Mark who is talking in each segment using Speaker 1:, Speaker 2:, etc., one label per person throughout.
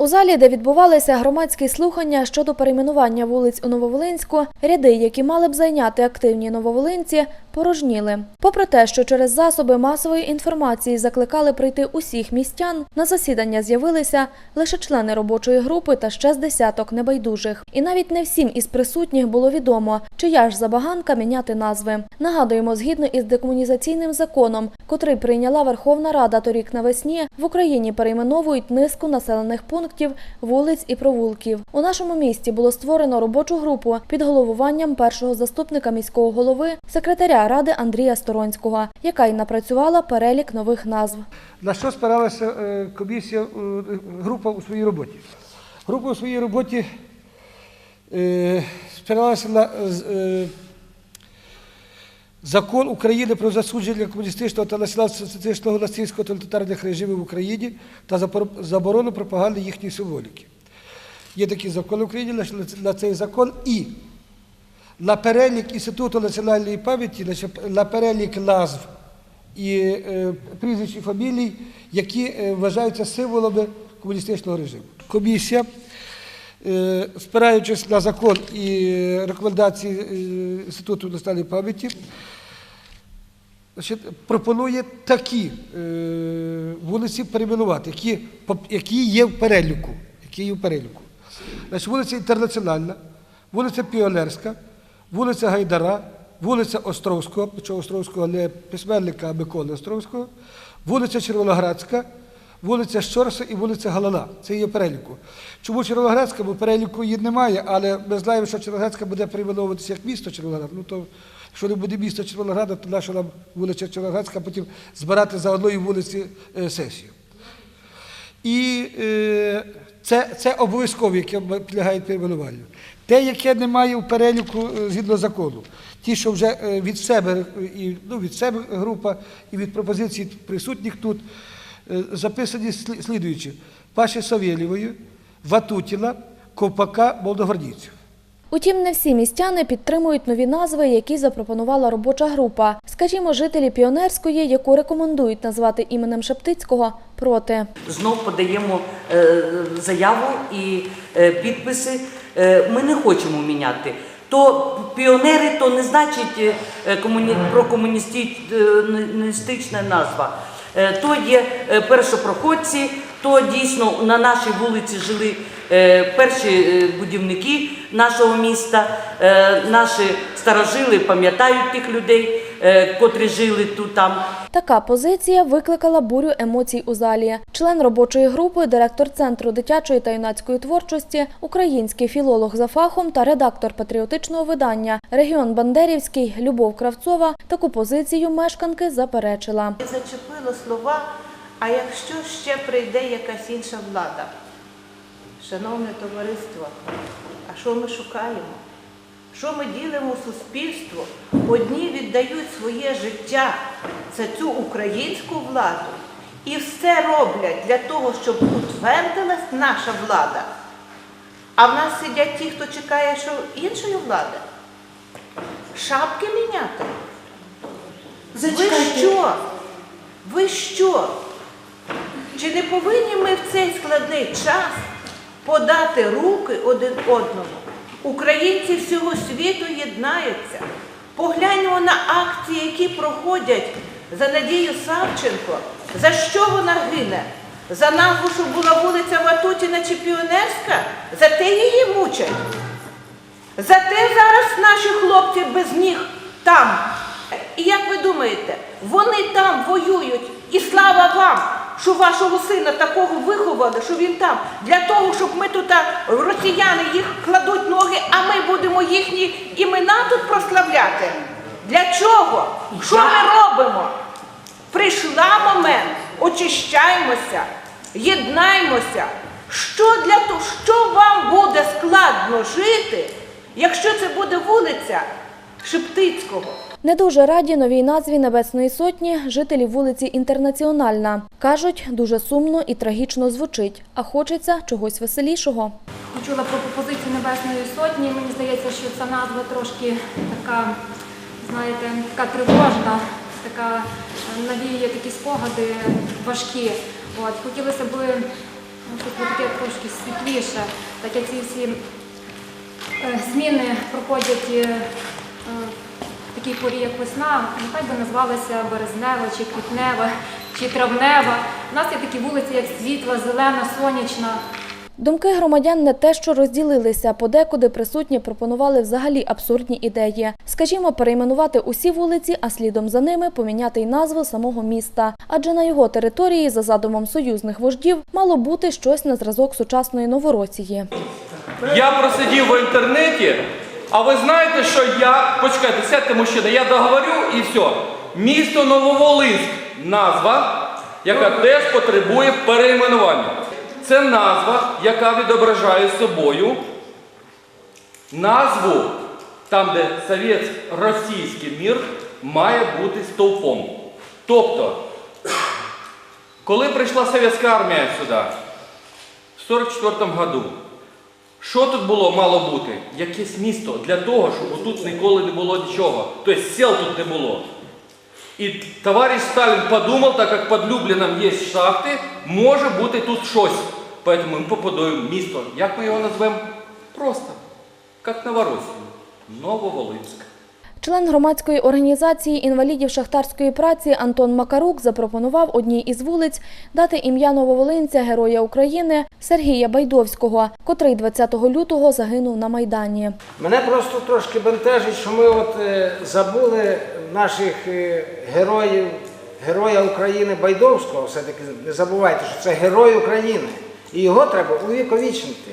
Speaker 1: У залі, де відбувалися громадські слухання щодо перейменування вулиць у Нововолинську, ряди, які мали б зайняти активні нововолинці, порожніли. Попри те, що через засоби масової інформації закликали прийти усіх містян, на засідання з'явилися лише члени робочої групи та ще з десяток небайдужих. І навіть не всім із присутніх було відомо, чия ж забаганка міняти назви. Нагадуємо, згідно із декомунізаційним законом, котрий прийняла Верховна Рада торік навесні, в Україні перейменовують низку населених пунктів, вулиць і провулків. У нашому місті було створено робочу групу під головуванням першого заступника міського голови, секретаря ради Андрія Сторонського, яка й напрацювала перелік нових назв.
Speaker 2: На що спиралася е, комісія, е, група у своїй роботі? Група у своїй роботі е, спиралася на закон України про засудження комуністичного та націонал-соціалістичного нацистського тоталітарних режимів в Україні та заборону пропаганди їхньої символіки. Є такий закон на- на цей закон і на перелік Інституту національної пам'яті, на перелік назв і е, прізвищ і фамілій, які е, вважаються символами комуністичного режиму. Комісія, е, спираючись на закон і рекомендації Інституту національної пам'яті, пропонує такі вулиці перейменувати, які, які є в переліку. Які є в переліку. Значить, вулиця Інтернаціональна, вулиця Піонерська, вулиця Гайдара, вулиця Островського, причому Островського не письменника, Миколи Островського, вулиця Червоноградська, вулиця Щорса і вулиця Галана. Це є переліку. Чому Червоноградська? Бо переліку її немає, але ми знаємо, що Червоноградська буде перейменовуватися як місто Червоноград. Ну, то, якщо не буде місто Червонограда, то наша нам вулиця Червоноградська потім збирати за одної вулиці е, сесію. І е, це, це обов'язково, яке підлягають перейменуванню. Те, яке немає в переліку е, згідно закону, ті, що вже е, від себе, і, ну, від себе група і від пропозицій присутніх тут е, записані слі- слідуючі: Паші Савєлєвої, Ватутіна, Ковпака, Молдогвардійців.
Speaker 1: Утім, не всі містяни підтримують нові назви, які запропонувала робоча група. Скажімо, жителі Піонерської, яку рекомендують назвати іменем Шептицького, проти.
Speaker 3: Знов подаємо заяву і е, підписи. Е, Ми не хочемо міняти. То піонери, то не значить е, комуні... прокомуністична назва. Е, То є е, першопроходці, то дійсно на нашій вулиці жили е, перші е, будівники нашого міста. Е, Наші старожили пам'ятають тих людей, е, котрі жили тут там.
Speaker 1: Така позиція викликала бурю емоцій у залі. Член робочої групи, директор центру дитячої та юнацької творчості, український філолог за фахом та редактор патріотичного видання Регіон Бандерівський Любов Кравцова таку позицію мешканки заперечила.
Speaker 4: Зачепило слова, а якщо ще прийде якась інша влада? Шановне товариство, а що ми шукаємо? Що ми ділимо суспільство? Одні віддають своє життя за цю українську владу і все роблять для того, щоб утвердилась наша влада. А в нас сидять ті, хто чекає, що іншої влади. Шапки міняти. Ви що? Ви що? Чи не повинні ми в цей складний час подати руки один одному? Українці всього світу єднаються. Погляньмо на акції, які проходять за Надію Савченко. За що вона гине? За назву, щоб була вулиця Ватутіна чи Піонерська? За те її мучать. Зате зараз наші хлопці без ніг там. І як ви думаєте, вони там воюють, і слава вам, що вашого сина такого виховали, що він там, для того, щоб ми тут, росіяни їх кладуть ноги, а ми будемо їхні імена тут прославляти. Для чого? Що ми робимо? Прийшла момент, очищаємося, єднаймося. Що для того, що вам буде складно жити, якщо це буде вулиця Шептицького?
Speaker 1: Не дуже раді новій назві Небесної Сотні жителі вулиці Інтернаціональна. Кажуть, дуже сумно і трагічно звучить, а хочеться чогось веселішого.
Speaker 5: Почула про пропозицію Небесної Сотні. Мені здається, що ця назва трошки така, знаєте, така тривожна, така навіює такі спогади важкі. От хотілося б ну, таке трошки світліше, так як ці всі е, зміни проходять е, такій порі, як весна, нехай би назвалася березнева, чи квітнева, чи травнева. У нас є такі вулиці, як світла, зелена, сонячна.
Speaker 1: Думки громадян не те, що розділилися, подекуди присутні пропонували взагалі абсурдні ідеї. Скажімо, перейменувати усі вулиці, а слідом за ними поміняти й назву самого міста. Адже на його території, за задумом союзних вождів, мало бути щось на зразок сучасної Новоросії.
Speaker 6: Я просидів в інтернеті, а ви знаєте, що я. Почекайте, сядьте, мужчина, я договорю і все. Місто Нововолинськ назва, яка теж потребує перейменування. Це назва, яка відображає собою назву там, де совєт російський мір має бути стовпом. Тобто, коли прийшла совєтська армія сюди, в 44-му году, що тут було мало бути? Якесь місто для того, щоб тут ніколи не було нічого. Тобто сел тут не було. І товариш Сталін подумав, так як під Любліном є шахти, може бути тут щось. Поэтому ми побудуємо місто. Як ми його назвемо? Просто. Як Новоросію. Нововолинськ.
Speaker 1: Член громадської організації інвалідів шахтарської праці Антон Макарук запропонував одній із вулиць дати ім'я нововолинця Героя України Сергія Байдовського, котрий 20 лютого загинув на Майдані.
Speaker 7: Мене просто трошки бентежить, що ми от е, забули наших е, героїв, героя України Байдовського. Все-таки не забувайте, що це герой України. І його треба увіковічнити.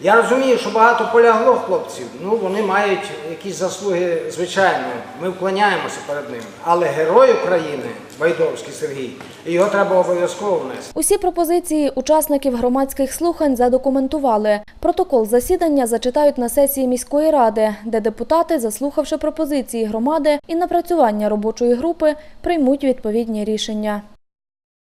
Speaker 7: Я розумію, що багато полягло хлопців, ну вони мають якісь заслуги, звичайно, ми вклоняємося перед ними. Але герой України, Байдовський Сергій, його треба обов'язково внести.
Speaker 1: Усі пропозиції учасників громадських слухань задокументували. Протокол засідання зачитають на сесії міської ради, де депутати, заслухавши пропозиції громади і напрацювання робочої групи, приймуть відповідні рішення.